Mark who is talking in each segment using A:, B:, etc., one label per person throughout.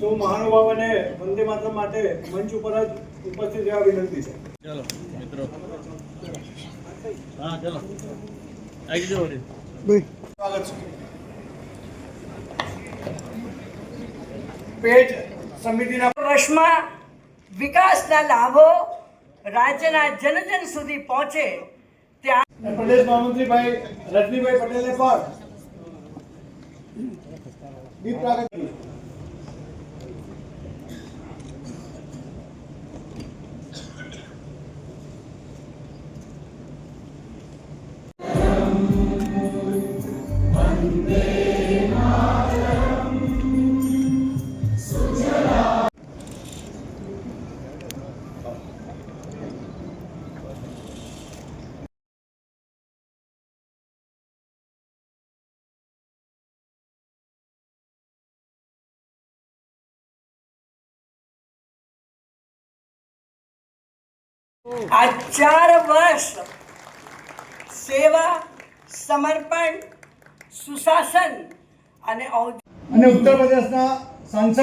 A: સૌ મહાનુભાવોને વંદે માતરમ માટે મંચ ઉપર જ ઉપસ્થિત રહેવા વિનંતી છે.
B: ચલો મિત્રો. હા ચલો. આવી જાઓ
A: સ્વાગત છે. પેજ સમિતિના
C: પ્રશ્નમાં વિકાસના લાભો રાજ્યના જનજન સુધી પહોંચે ત્યાં
A: પ્રદેશ મહામંત્રી ભાઈ રજનીભાઈ પટેલે પણ દીપ પ્રાગટ્ય
C: આ ચાર વર્ષ સેવા, સમર્પણ, સુશાસન અને
A: અને ઉત્તર પ્રદેશના સાંસદ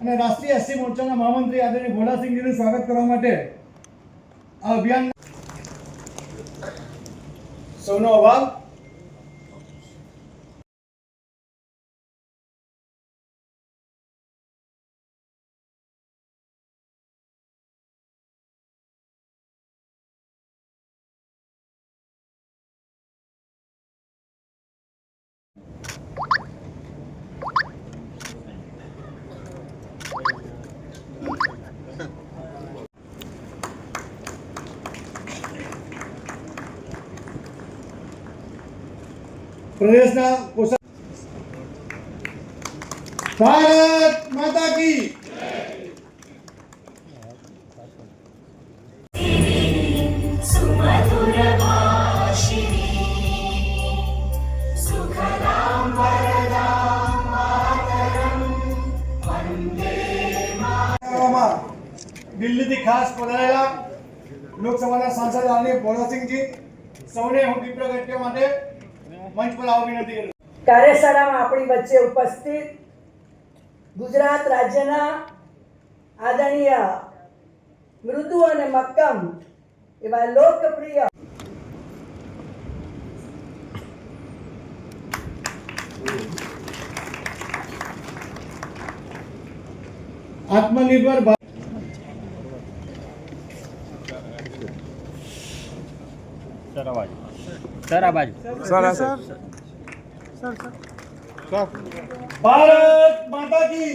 A: અને રાષ્ટ્રીય એસસી મોરચાના મહામંત્રી આદરણીય ભોલાસિંહજીનું સ્વાગત કરવા માટે આ અભિયાન સૌનો અભાવ પ્રદેશના કોષા ભારત માતા કી દિલ્હીથી ખાસ પધારેલા લોકસભાના સાંસદ આદરણીય ભોળાસિંહજી. સૌને હું દીપ પ્રગટ્ય માટે મંચ પર આવો વિનંતી કરું
C: કાર્યશાળામાં આપણી વચ્ચે ઉપસ્થિત ગુજરાત રાજ્યના આદરણીય મૃદુ અને મક્કમ એવા લોકપ્રિય
A: આત્મનિર્ભર ભારત.
B: સર આ બાજુ. સર આ સર
A: ભારત માતા કી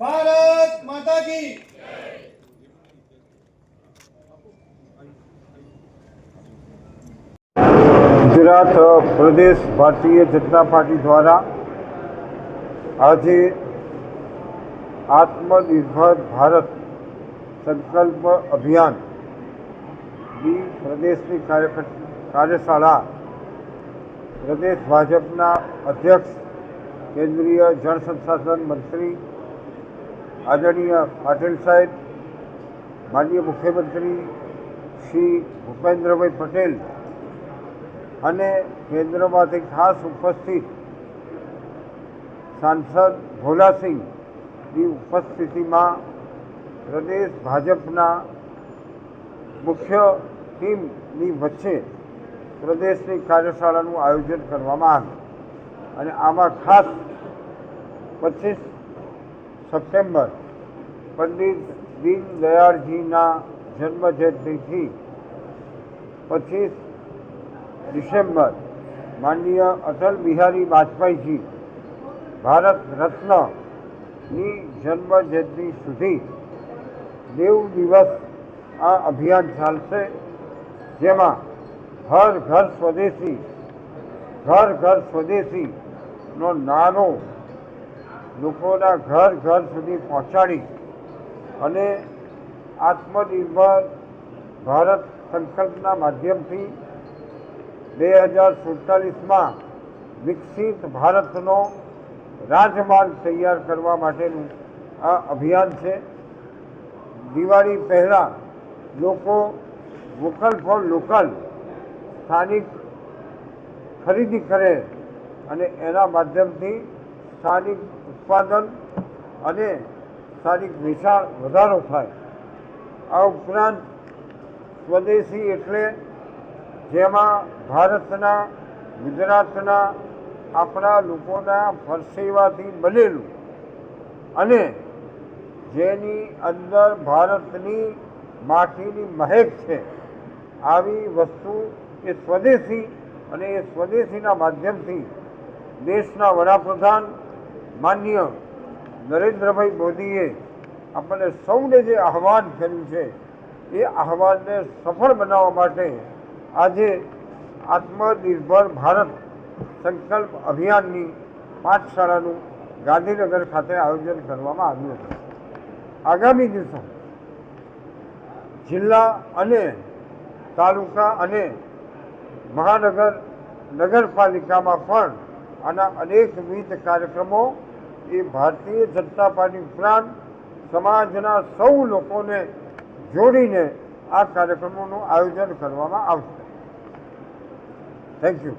A: ભારત માતા કી
D: ગુજરાત પ્રદેશ ભારતીય જનતા પાર્ટી દ્વારા આજે આત્મનિર્ભર ભારત સંકલ્પ અભિયાન બી પ્રદેશની કાર્ય કાર્યશાળા પ્રદેશ ભાજપના અધ્યક્ષ, કેન્દ્રીય જળ સંસાધન મંત્રી, આદરણીય પાટીલ સાહેબ, માનનીય મુખ્યમંત્રી શ્રી ભૂપેન્દ્રભાઈ પટેલ અને કેન્દ્રમાંથી ખાસ ઉપસ્થિત સાંસદ ભોલાસિંહની ઉપસ્થિતિમાં પ્રદેશ ભાજપના મુખ્ય ટીમની વચ્ચે પ્રદેશની કાર્યશાળાનું આયોજન કરવામાં આવ્યું. અને આમાં ખાસ પચીસ સપ્ટેમ્બર પંડિત દીનદયાળજીના જન્મજયંતિથી પચીસ ડિસેમ્બર માનનીય અટલ બિહારી વાજપેયીજી ભારત રત્નની જન્મ જયંતિ સુધી દેવ દિવસ આ અભિયાન ચાલશે, જેમાં હર ઘર સ્વદેશી, ઘર ઘર સ્વદેશીનો નાનો લોકોના ઘર ઘર સુધી પહોંચાડી અને આત્મનિર્ભર ભારત સંકલ્પના માધ્યમથી બે હજાર સુડતાલીસમાં વિકસિત ભારતનો રાજમાર્ગ તૈયાર કરવા માટેનું આ અભિયાન છે. દિવાળી પહેલાં લોકો વોકલ ફોર લોકલ સ્થાનિક ખરીદી કરે અને એના માધ્યમથી સ્થાનિક ઉત્પાદન અને સ્થાનિક વિશાળ વધારો થાય. આ ઉપરાંત સ્વદેશી એટલે જેમાં ભારતના, ગુજરાતના, આપણા લોકોના પરસેવાથી બનેલું અને જેની અંદર ભારતની માટીની મહેક છે, આવી વસ્તુ એ સ્વદેશી અને એ સ્વદેશીના માધ્યમથી દેશના વડાપ્રધાન માન્ય નરેન્દ્રભાઈ મોદીએ આપણને સૌને જે આહવાન કર્યું છે, એ આહવાનને સફળ બનાવવા માટે આજે આત્મનિર્ભર ભારત સંકલ્પ અભિયાનની પાઠશાળાનું ગાંધીનગર ખાતે આયોજન કરવામાં આવ્યું હતું. આગામી દિવસો જિલ્લા અને તાલુકા અને મહાનગર નગરપાલિકામાં પણ આના અનેકવિધ કાર્યક્રમો એ ભારતીય જનતા પાર્ટી ઉપરાંત સમાજના સૌ લોકોને જોડીને આ કાર્યક્રમોનું આયોજન કરવામાં આવશે. Thank you